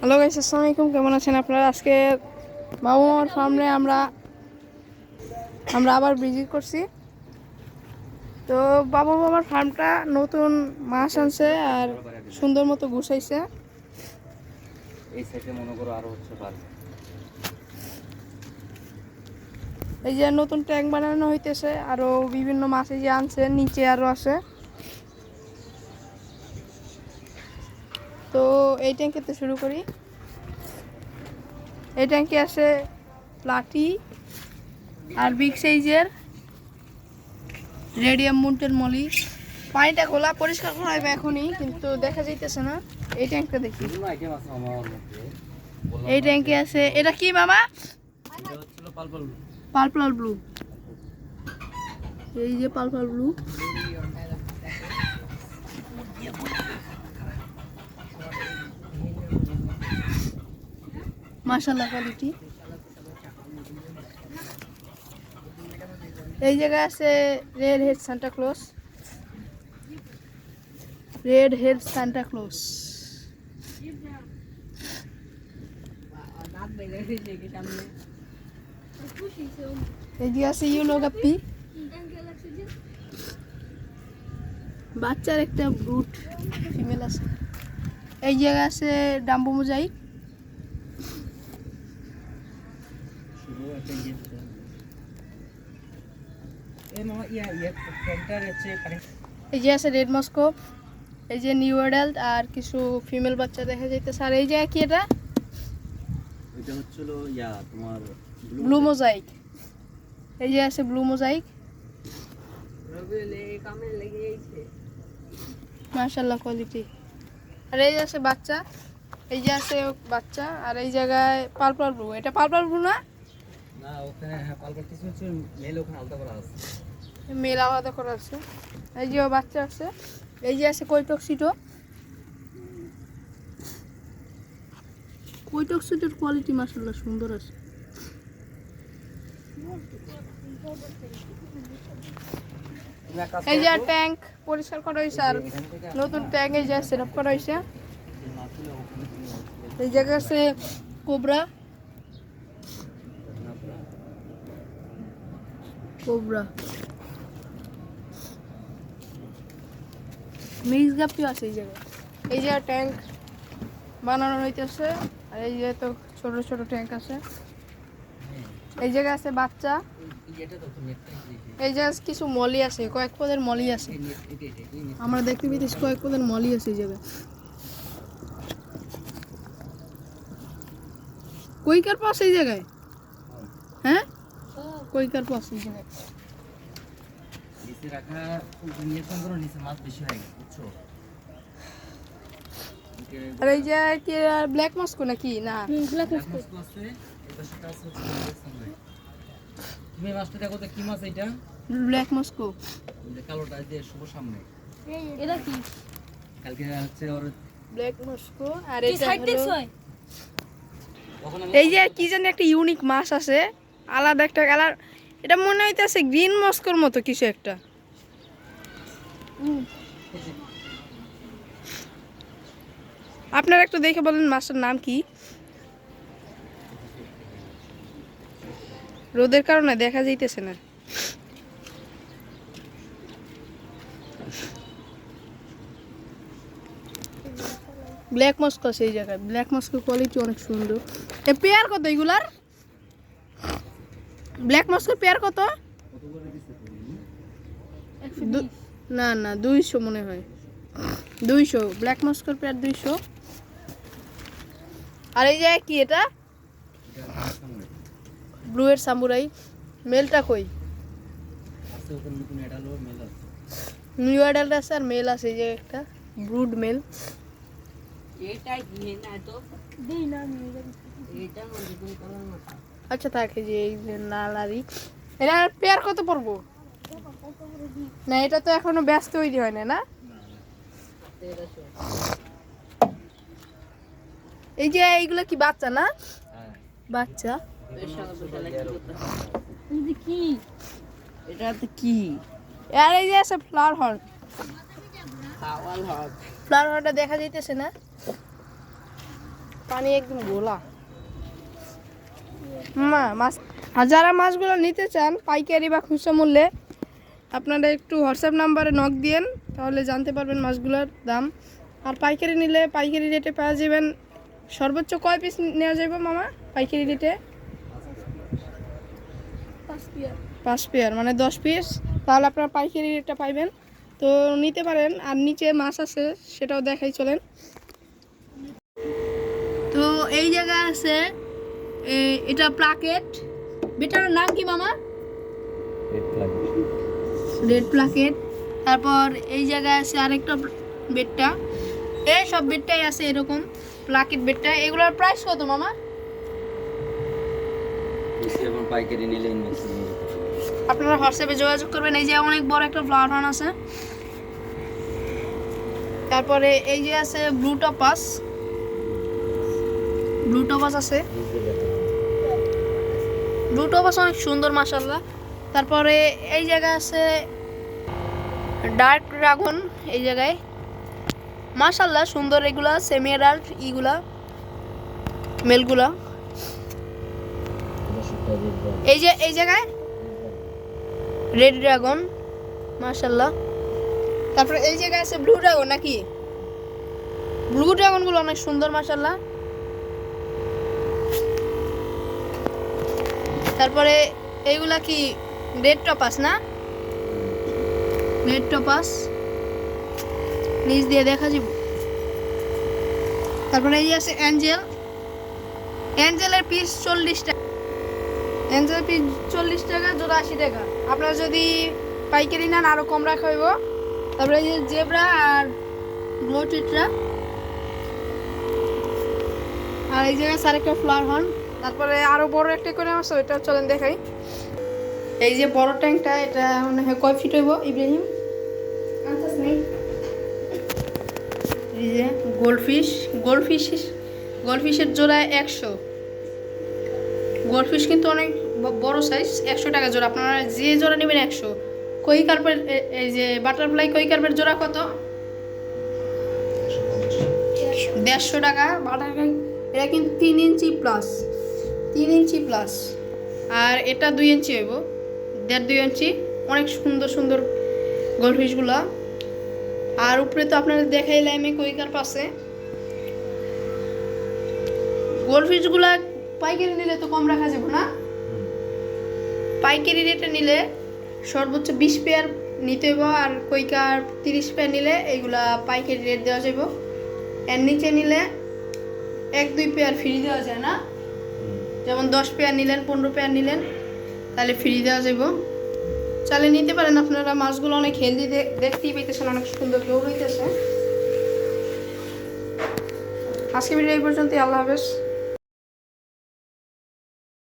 Hello guys আসসালামু আলাইকুম। কেমন আছেন আপনারা? আজকে বাবু মামার সামনে আমরা আমরা আবার ভিজিট করছি। তো বাবু মামার ফার্মটা নতুন মাছ আনছে আর সুন্দর মতো গুছাইছে। এই সাইডে মনে করো আরও হচ্ছে এই যে নতুন ট্যাঙ্ক বানানো হইতেছে আরও বিভিন্ন মাছ এই যে আনছে নিচে আরও আছে। তো এই ট্যাঙ্কেতে শুরু করি। এই ট্যাঙ্কে আছে প্লাটি আর বিগ সাইজের রেডিয়াম মুন্টের মলি। পানিটা খোলা পরিষ্কার করা হবে এখনই কিন্তু দেখা যাইতেছে না। এই ট্যাঙ্কটা দেখি। এই ট্যাঙ্কে আছে এটা কি মামা? পালপাল ব্লু এই যে পার্পল ব্লু মাশাল্লাহ কোয়ালিটি এই জায়গায় আছে red head Santa Claus red head Santa এই যে আছে ইউলো গাপ্পি বাচ্চার একটা ব্রুট ফিমেল আছে। এই জায়গায় আছে ডাম্বু মোজাইক। এই যে আছে রেড মস্কো এই যে নিউ অ্যাডাল্ট আর কিছু ফিমেল বাচ্চা দেখা যাইতেছে। আর এই জায়গায় কি এটা? এটা হচ্ছিল ইয়া তোমার ব্লু মোজাইক এই যে আছে ব্লু মোজাইক মাশাল্লাহ কোয়ালিটি আর এই যে আছে বাচ্চা এই যে আছে বাচ্চা আর এই জায়গায় পার্পল ব্লু এটা পার্পল ব্লু না? না ওখানে পালপাল কিছু হচ্ছে মেল ওখানে আলাদা করা আছে। মেল আলাদা করা আছে। এই যে বাচ্চা আছে এই যে আছে কৈটক্সিটো কৈটক্সিটোর কোয়ালিটি সুন্দর আছে। এই যে ট্যাঙ্ক পরিষ্কার করা হয়েছে আর নতুন ট্যাঙ্ক এই যে সেট আপ করা হয়েছে এই জায়গায় আছে কোবরা কোবরা। মিক্স গাপিও আছে এই জায়গায়। এই যে ট্যাঙ্ক বানানো হইতেছে, আর এই যে তো ছোট ছোট ট্যাঙ্ক আছে। এই জায়গায় আছে বাচ্চা। এই জায়গায় কিছু মলি আছে, কয়েক পদের মলি আছে। আমরা দেখতে পেয়েছি কয়েক পদের মলি আছে এই জায়গায়। কইকার পাস এই জায়গায়? হ্যাঁ? কইকার নিচে রাখা নিচে মাছ বেশি হয় বুঝছ? আর এই যে কি ব্ল্যাক মস্কো নাকি? না। ব্ল্যাক ব্ল্যাক আছে এটা সেটা আছে হচ্ছে ব্ল্যাক সামুরাই। তুমি মাছটা দেখো তো কি মাছ এটা ব্ল্যাক মস্কো কালোটা যে শুভ সামনে। এটা কি? কালকে হচ্ছে ওর ব্ল্যাক মস্কো আর এটা হলো তখন আমি এই যে কি জানি একটা ইউনিক মাছ আছে। আলাদা একটা কালার। এটা মনে হইতেছে গ্রিন মস্কোর মতো কিছু একটা। আপনারা একটু দেখে বলেন মাছটার নাম কি? রোদের কারণে দেখা যাইতেছে না। ব্ল্যাক মস্কো সেই জায়গায়। ব্ল্যাক মস্কো কোয়ালিটি অনেক সুন্দর। এ পেয়ার কত এগুলার? ব্ল্যাক মস্কোর পেয়ার কত? না না দুইশো মনে হয়। দুইশো ব্ল্যাক মস্কোর পেয়ার দুইশো। আর এই জায়গায় কি এটা? এটা সামুরাই। ব্লু এর সামুরাই। মেলটা কই? নিউ অ্যাডাল্ট আছে আর মেল আছে এই যে একটা। ব্রুড মেল এটাই দিয়ে না তো। এটা মধ্যে তুমি কলার মাথা? আচ্ছা থাকে যে এই যে নালারি এটা পেয়ার কত পড়ব? না এটা তো এখনও ব্যাস তৈরি হয় না না? এই যে এইগুলো কি বাচ্চা না? বাচ্চা। কি? এটা তো কি? আর এই যে আছে ফ্লাওয়ার হর্ন ফ্লাওয়ার হর্নটা দেখা যাইতেছে না? পানি একদম গোলা মাছ আর যারা মাছগুলো নিতে চান পাইকারি বা খুচরা মূল্যে আপনারা একটু হোয়াটসঅ্যাপ নাম্বারে নক দিয়েন তাহলে জানতে পারবেন মাছগুলোর দাম। আর পাইকারি নিলে পাইকারি রেটে পাওয়া যাবেন সর্বোচ্চ কয় পিস নেওয়া যাবে মামা পাইকারি রেটে? পাঁচ পেয়ার। মানে দশ পিস তাহলে আপনারা পাইকারি রেটটা পাইবেন। তো নিতে পারেন আর নিচে মাছ আছে সেটাও দেখাই চলেন। তো এই জায়গা আছে এটা প্লাকেট। বেটার নাম কি মামা? রেড প্লাকেট তারপর এই জায়গায় আছে আরেকটা বেডটা। এই সব বেডটাই আছে এরকম প্লাকেট বেডটা। এগুলোর প্রাইস কত মামা? আপনারা হোয়াটসঅ্যাপে যোগাযোগ করবেন। এই যে অনেক বড় একটা ফ্লাওয়ার ফান আছে। তারপরে এই যে আছে ব্লু টপাস ব্লু টপাস আছে। ব্লু টপাস অনেক সুন্দর মাসাল্লাহ তারপরে এই জায়গায় আছে ডার্ক ড্রাগন এই জায়গায়। মাশাল্লাহ সুন্দর এগুলা সেমিয়ারাল্ট ইগুলা মেলগুলা এই যে, এই জায়গায়? রেড ড্রাগন মাশাল্লাহ তারপরে এই জায়গায় আছে ব্লু ড্রাগন নাকি? ব্লু ড্রাগনগুলো অনেক সুন্দর মাশাল্লাহ তারপরে এইগুলা কি রেড টপাস না? রেড টপাস নিচ দিয়ে দেখা যাব তারপরে এই আছে অ্যাঞ্জেল অ্যাঞ্জেলের পিস চল্লিশ টাকা। অ্যাঞ্জেলের পিস চল্লিশ টাকা, জোড়া আশি টাকা। আপনারা যদি পাইকারি নেন আরও কম রাখা হইব। তারপরে এই যে জেব্রা আর গ্লো টিটরা আর এই জায়গায় স্যার একটা ফ্লাওয়ার হন তারপরে আরও বড় একটা করে আছে ওইটা চলেন দেখাই। এই যে বড় ট্যাঙ্কটা এটা মনে হয় কয় ফিট হইব ইব্রাহিম? আন্দাজ নেই। এই যে গোল্ডফিশ গোল্ডফিশ গোল্ডফিশের জোড়া একশো। গোল্ডফিশ কিন্তু অনেক বড় সাইজ একশো টাকা জোড়া। আপনারা যে জোড়া নেবেন একশো। কই কার্পের এই যে বাটারফ্লাই কই কার্পের জোড়া কত? দেড়শো টাকা। বাটারফ্লাই এটা কিন্তু তিন ইঞ্চি প্লাস তিন ইঞ্চি প্লাস আর এটা দুই ইঞ্চি হইব। দেড় দুই ইঞ্চি। অনেক সুন্দর সুন্দর গোল্ডফিশগুলা আর উপরে তো আপনাদের দেখাইলাম আমি কইকার পাশে। গোল্ডফিশগুলা পাইকারি নিলে তো কম রাখা যাবে না। পাইকারি রেটে নিলে সর্বোচ্চ বিশ পেয়ার নিতে হইব। আর কইকার তিরিশ পেয়ার নিলে এইগুলা পাইকারি রেট দেওয়া যাবে এর নিচে নিলে এক দুই পেয়ার ফ্রি দেওয়া যায় না। যেমন দশ পেয়ার নিলেন, পনেরো পেয়ার নিলেন, তাহলে ফ্রি দেওয়া যাব চালে নিতে পারেন আপনারা, মাছগুলো অনেক হেলদি দেখতেই পেতেছেন অনেক সুন্দর কেউ হইতেছে। আজকে ভিডিও এই পর্যন্তই, আল্লাহ হাফেজ।